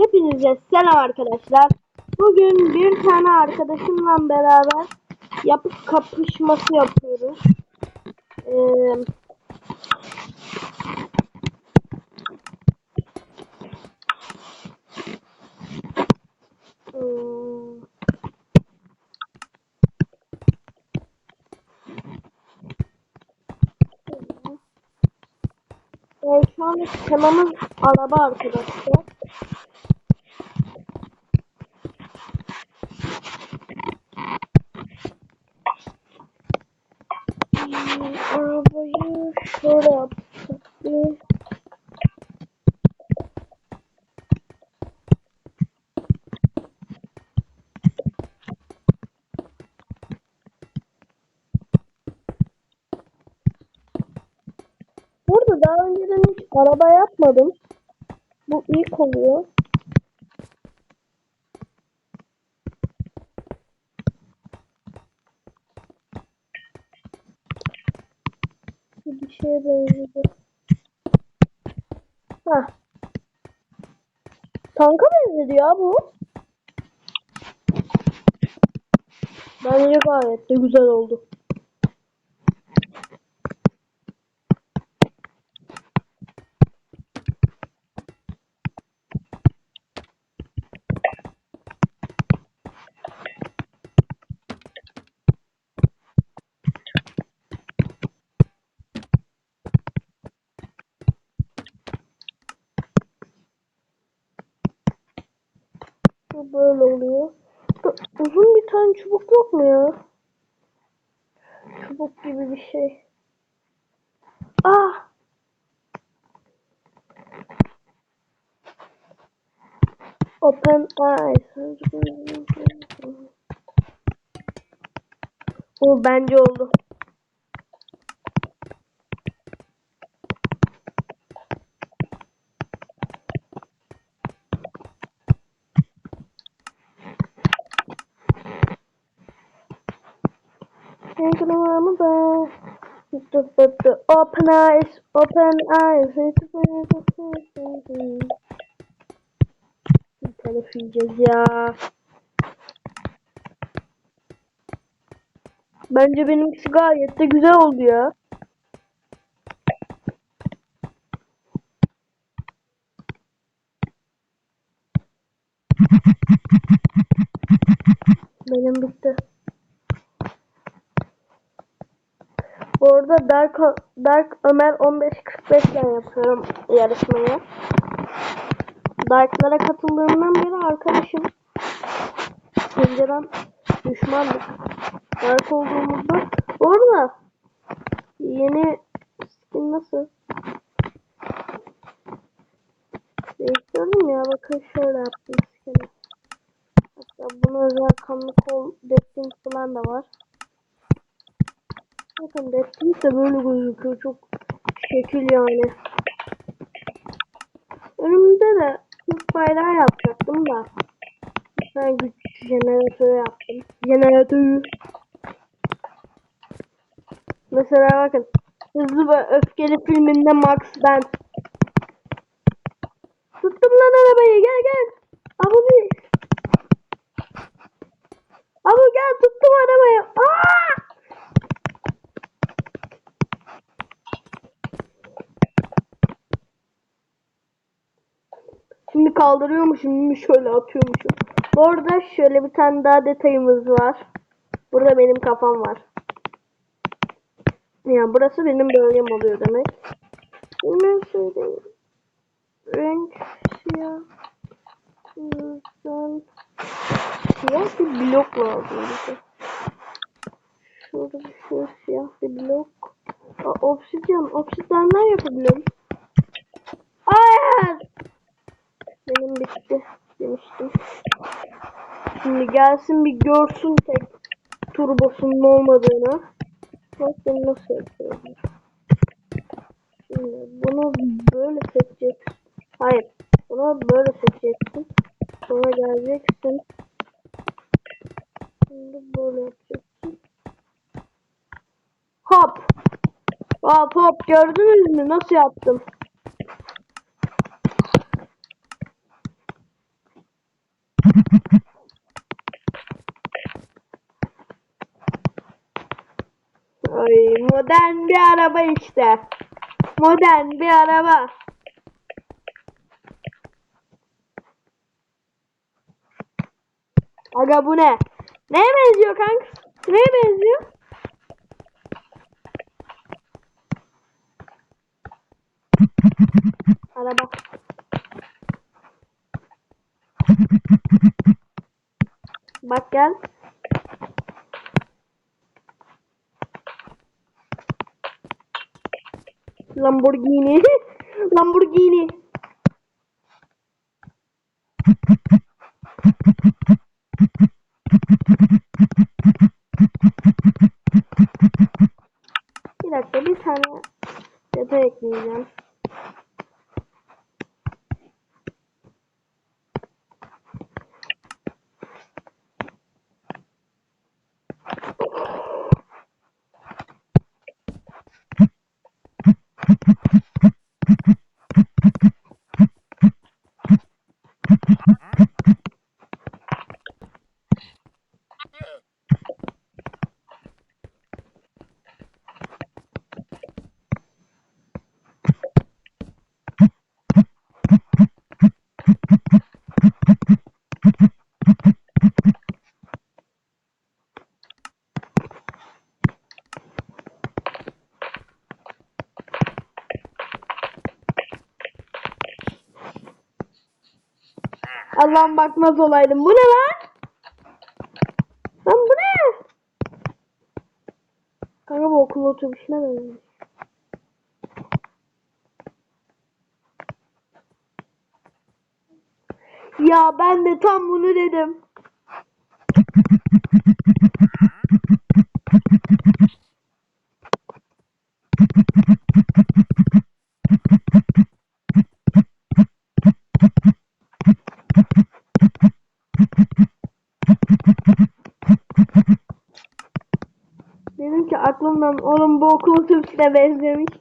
Hepinize selam arkadaşlar. Bugün bir tane arkadaşımla beraber yapıp kapışması yapıyoruz. Ee, hmm, ee, şu an temamız araba arkadaşlar. Hmm, Arabayı şöyle yapsak bir. Burada daha önceden hiç araba yapmadım. Bu ilk oluyor. Bir şeye benziyor. Hah. Tanka benzedi ya bu. Bence gayet de güzel oldu. Bu böyle oluyor. Uzun bir tane çubuk yok mu ya? Çubuk gibi bir şey. Ah! Open eyes. Bu bence oldu. The, the, the open eyes, open eyes. Telef yiyeceğiz ya. Bence benimkisi gayet de güzel oldu ya. Benim bitti. Bu arada Dark, Dark Ömer 1545 ile yapıyorum yarışmayı. Dark'lara katıldığımdan beri arkadaşım. Önceden düşmandık. Dark olduğumuzda. Bu arada yeni skin nasıl? Değiştirdim ya bakın şöyle yaptım skin'i. Hatta buna özel kanlı kol destin falan da var. Bakın destin de böyle gözüküyor. Çok şekil yani. Önümde de Türk bayrağı yapacaktım da. Tane güç jeneratörü yaptım. Jeneratörü. Mesela bakın. Hızlı ve Öfkeli filminde Max ben. Tuttum lan arabayı gel gel. Abu bir. Abu gel tuttum arabayı. Aa! Şimdi kaldırıyormuşum, şimdi şöyle atıyormuşum. Bu arada şöyle bir tane daha detayımız var. Burada benim kafam var. Yani burası benim bölgem oluyor demek. Hemen söyleyeyim. Renk siyah. Yüzden siyah bir blok lazım bize. Şurada bir şey siyah bir blok. Aa, obsidyen. Obsidyenden yapabilirim. Hayır. Benim bitti demiştim. Şimdi gelsin bir görsün tek turbosunun olmadığını. Bak ben nasıl yapıyorum. Şimdi bunu böyle seçeceksin. Hayır. Bunu böyle seçeceksin. Sonra geleceksin. Şimdi böyle yapacaksın. Hop. Hop hop gördünüz mü nasıl yaptım? Ay modern bir araba işte. Modern bir araba. Aga bu ne? Neye benziyor kanka? Neye benziyor? Araba. Bak gel. Lamborghini. Lamborghini. Bir dakika bir tane detay ekleyeceğim. Allah'ım bakmaz olaydım. Bu ne lan? Lan bu ne? Kanka bu okul otobüsüne benziyor. Ya ben de tam bunu dedim. Oğlum bu okul otobüsüne benzemiş.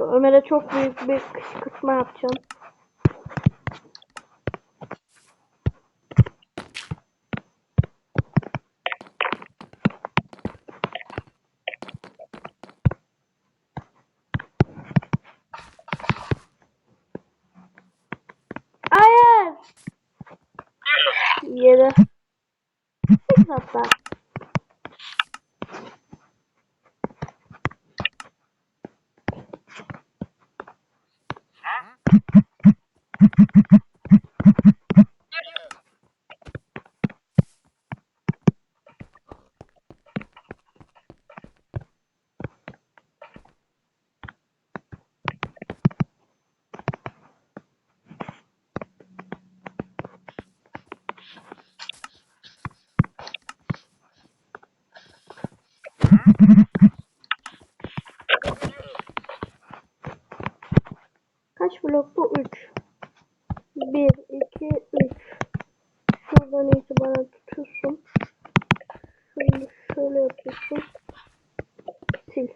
Ömer'e çok büyük bir kışkırtma yapacağım. Hayır. Yere. Sekiz hatta. Kaç blok bu? 3. 1, 2, 3. Şuradan itibaren tutuyorsun. Şunu şöyle yapıyorsun. Sil.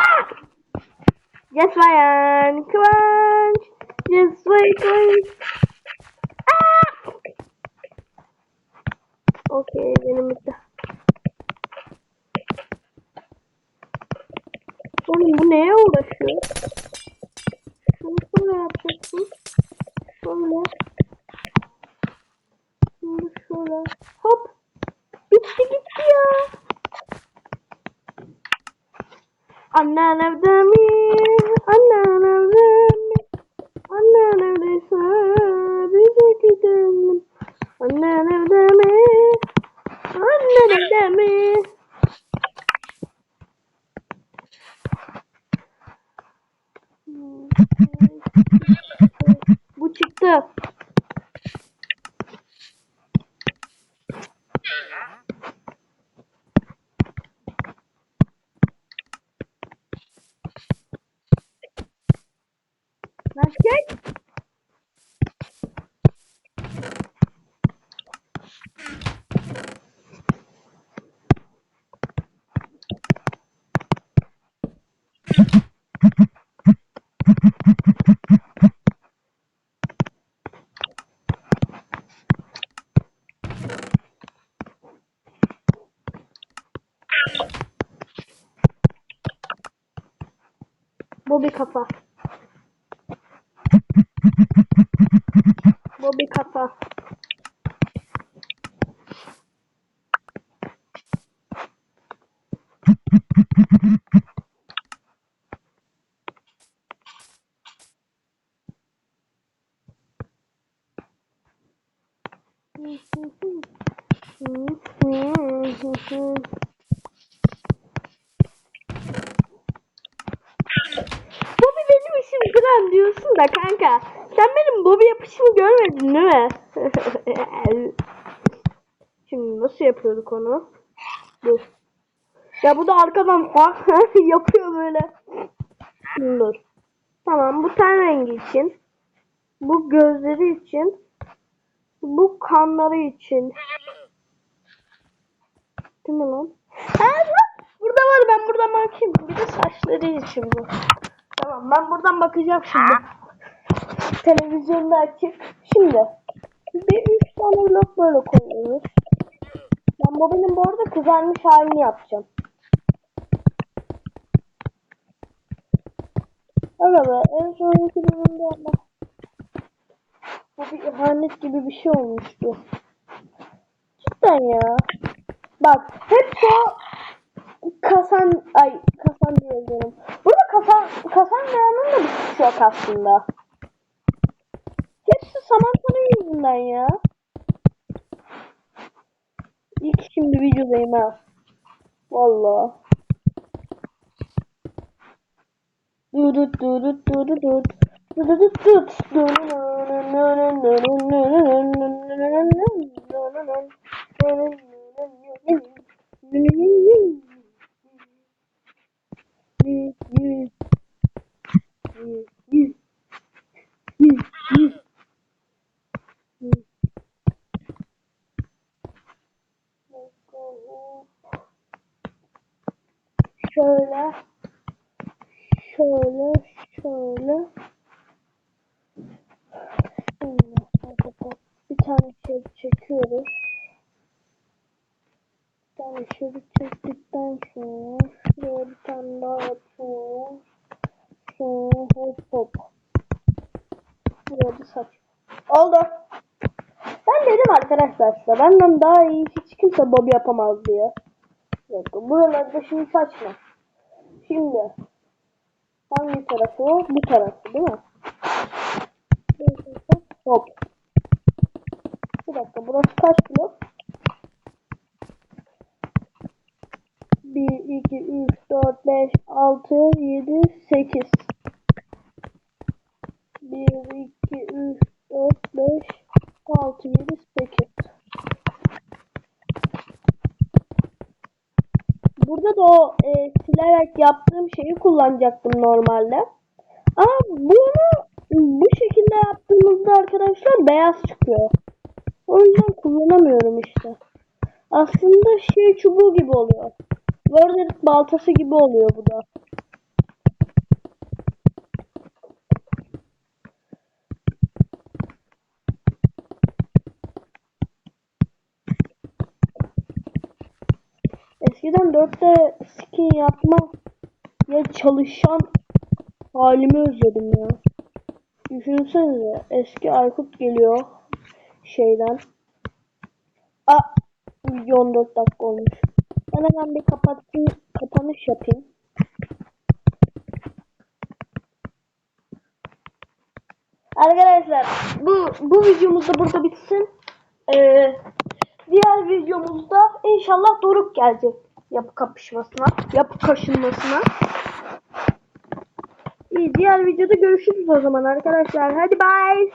Ah! Cesvayan Kıvanç. Cesvay Kıvanç. Ah! Okey benim bitti. Oğlum uğraşıyor? Şunu şöyle yapacaksın. Şöyle. Şunu şöyle. Hop. Bitti gitti ya. Annen evde Bu çıktı. Nasıl gel? Kafa. Bobby kafa. Bobby benim işim Gren diyorsun da kanka. Benim Bobby yapışımı görmedin değil mi? Şimdi nasıl yapıyorduk onu? Dur. Ya bu da arkadan yapıyor böyle. Dur. Tamam bu ten rengi için. Bu gözleri için. Bu kanları için. Değil mi lan? Burada var ben buradan bakayım. Bir de saçları için bu. Tamam ben buradan bakacağım şimdi. Televizyonda açık. Şimdi bir üç tane blok böyle koyuyoruz. Ben Bobby'nin bu arada kızarmış halini yapacağım. Be en sonraki bölümde ama bu bir ihanet gibi bir şey olmuştu. Cidden ya. Bak hep o kasan ay kasan diyorum. Burada kasan kasan da bir suçu yok aslında. Samantha'nın yüzünden ya. İlk şimdi videodayım ha. Valla. Durut durut durut durut. Durut durut Şöyle. Şöyle. Şöyle. Şimdi arkadaşlar bir tane şey çekiyoruz. Bir tane şerit çektikten sonra şuraya bir tane daha yapıyoruz. Sonra hop hop. Buraya da saç. Oldu. Ben dedim arkadaşlar size benden daha iyi hiç kimse bob yapamaz diye. Yok buralarda şimdi saçma. Şimdi hangi tarafı o? Bu tarafı değil mi? Hop. Bir dakika burası kaç blok? 1, 2, 3, 4, 5, 6, 7, 8. 1, 2, 3, 4, 5, 6, 7, 8. Burada da o e, silerek yaptığım şeyi kullanacaktım normalde. Ama bunu bu şekilde yaptığımızda arkadaşlar beyaz çıkıyor. O yüzden kullanamıyorum işte. Aslında şey çubuğu gibi oluyor. Warner baltası gibi oluyor bu da. Eskiden 4'te skin yapma ya çalışan halimi özledim ya. Düşünsenize eski Aykut geliyor şeyden. A video 14 dakika olmuş. Ben hemen bir kapatayım, kapanış yapayım. Arkadaşlar bu bu videomuz da burada bitsin. Ee, diğer videomuzda inşallah Doruk gelecek yapı kapışmasına, yapı kaşınmasına. İyi diğer videoda görüşürüz o zaman arkadaşlar. Hadi bye.